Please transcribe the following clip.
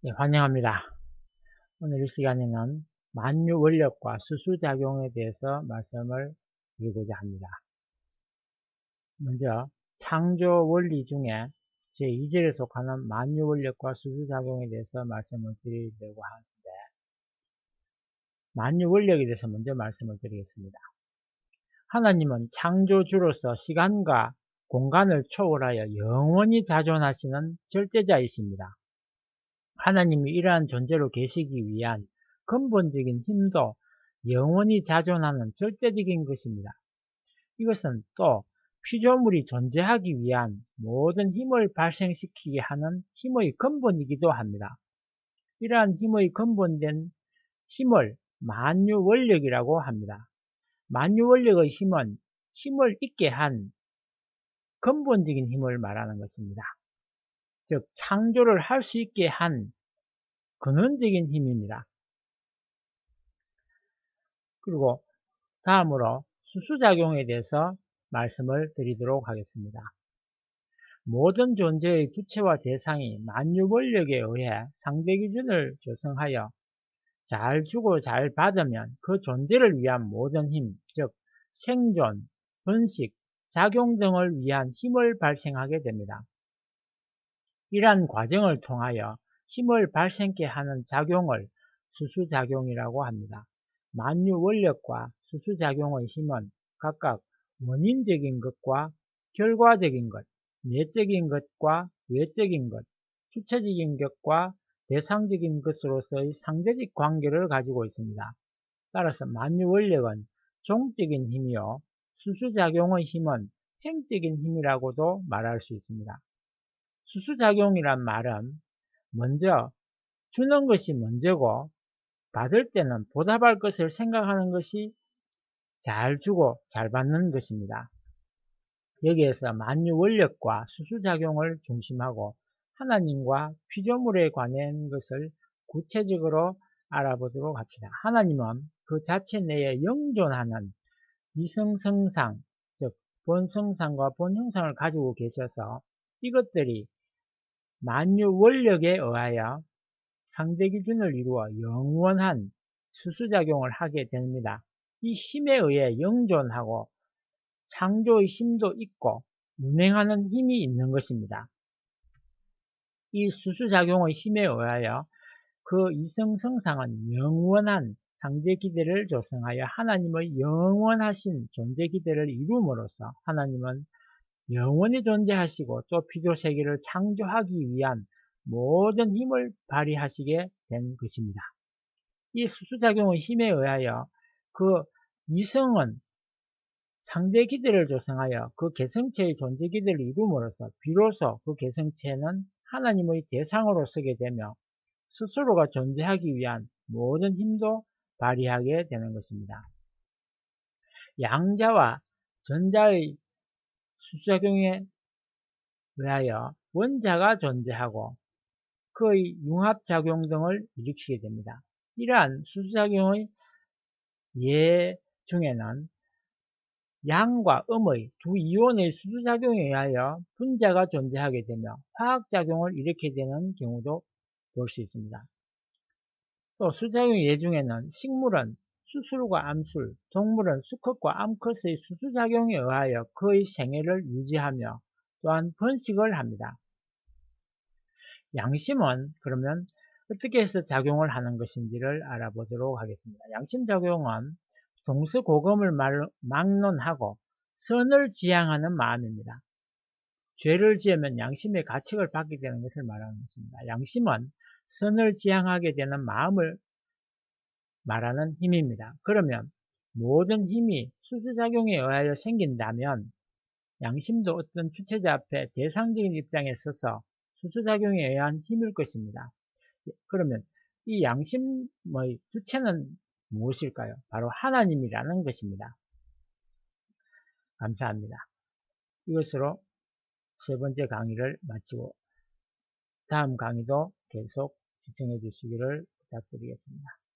네, 환영합니다. 오늘 이 시간에는 만유 원력과 수수작용에 대해서 말씀을 드리고자 합니다. 먼저 창조 원리 중에 제2절에 속하는 만유 원력과 수수작용에 대해서 말씀을 드리려고 하는데 만유 원력에 대해서 먼저 말씀을 드리겠습니다. 하나님은 창조주로서 시간과 공간을 초월하여 영원히 자존하시는 절대자이십니다. 하나님이 이러한 존재로 계시기 위한 근본적인 힘도 영원히 자존하는 절대적인 것입니다. 이것은 또 피조물이 존재하기 위한 모든 힘을 발생시키게 하는 힘의 근본이기도 합니다. 이러한 힘의 근본된 힘을 만유 원력이라고 합니다. 만유 원력의 힘은 힘을 있게 한 근본적인 힘을 말하는 것입니다. 즉 창조를 할 수 있게 한 근원적인 힘입니다. 그리고 다음으로 수수작용에 대해서 말씀을 드리도록 하겠습니다. 모든 존재의 주체와 대상이 만유원력에 의해 상대 기준을 조성하여 잘 주고 잘 받으면 그 존재를 위한 모든 힘, 즉 생존, 번식, 작용 등을 위한 힘을 발생하게 됩니다. 이러한 과정을 통하여 힘을 발생케 하는 작용을 수수작용이라고 합니다. 만유 원력과 수수작용의 힘은 각각 원인적인 것과 결과적인 것, 내적인 것과 외적인 것, 주체적인 것과 대상적인 것으로서의 상대적 관계를 가지고 있습니다. 따라서 만유 원력은 종적인 힘이요 수수작용의 힘은 행적인 힘이라고도 말할 수 있습니다. 수수작용이란 말은 먼저 주는 것이 먼저고 받을 때는 보답할 것을 생각하는 것이 잘 주고 잘 받는 것입니다. 여기에서 만유 원력과 수수작용을 중심하고 하나님과 피조물에 관한 것을 구체적으로 알아보도록 합시다. 하나님은 그 자체 내에 영존하는 이성성상, 즉 본성상과 본형상을 가지고 계셔서 이것들이 만유 원력에 의하여 상대 기준을 이루어 영원한 수수작용을 하게 됩니다. 이 힘에 의해 영존하고 창조의 힘도 있고 운행하는 힘이 있는 것입니다. 이 수수작용의 힘에 의하여 그 이성성상은 영원한 상대 기대를 조성하여 하나님의 영원하신 존재 기대를 이룸으로써 하나님은 영원히 존재하시고 또 피조세계를 창조하기 위한 모든 힘을 발휘하시게 된 것입니다. 이 수수작용의 힘에 의하여 그 이성은 상대 기대를 조성하여 그 개성체의 존재 기대를 이룸으로써 비로소 그 개성체는 하나님의 대상으로 서게 되며 스스로가 존재하기 위한 모든 힘도 발휘하게 되는 것입니다. 양자와 전자의 수작용에 의하여 원자가 존재하고 그의 융합작용 등을 일으키게 됩니다. 이러한 수작용의 예 중에는 양과 음의 두 이온의 수작용에 의하여 분자가 존재하게 되며 화학작용을 일으키게 되는 경우도 볼 수 있습니다. 또 수작용 예 중에는 식물은 수술과 암술, 동물은 수컷과 암컷의 수수작용에 의하여 그의 생애를 유지하며 또한 번식을 합니다. 양심은 그러면 어떻게 해서 작용을 하는 것인지를 알아보도록 하겠습니다. 양심작용은 동서고금을 막론하고 선을 지향하는 마음입니다. 죄를 지으면 양심의 가책을 받게 되는 것을 말하는 것입니다. 양심은 선을 지향하게 되는 마음을 말하는 힘입니다. 그러면 모든 힘이 수수작용에 의하여 생긴다면 양심도 어떤 주체자 앞에 대상적인 입장에 서서 수수작용에 의한 힘일 것입니다. 그러면 이 양심의 주체는 무엇일까요? 바로 하나님이라는 것입니다. 감사합니다. 이것으로 세 번째 강의를 마치고 다음 강의도 계속 시청해 주시기를 부탁드리겠습니다.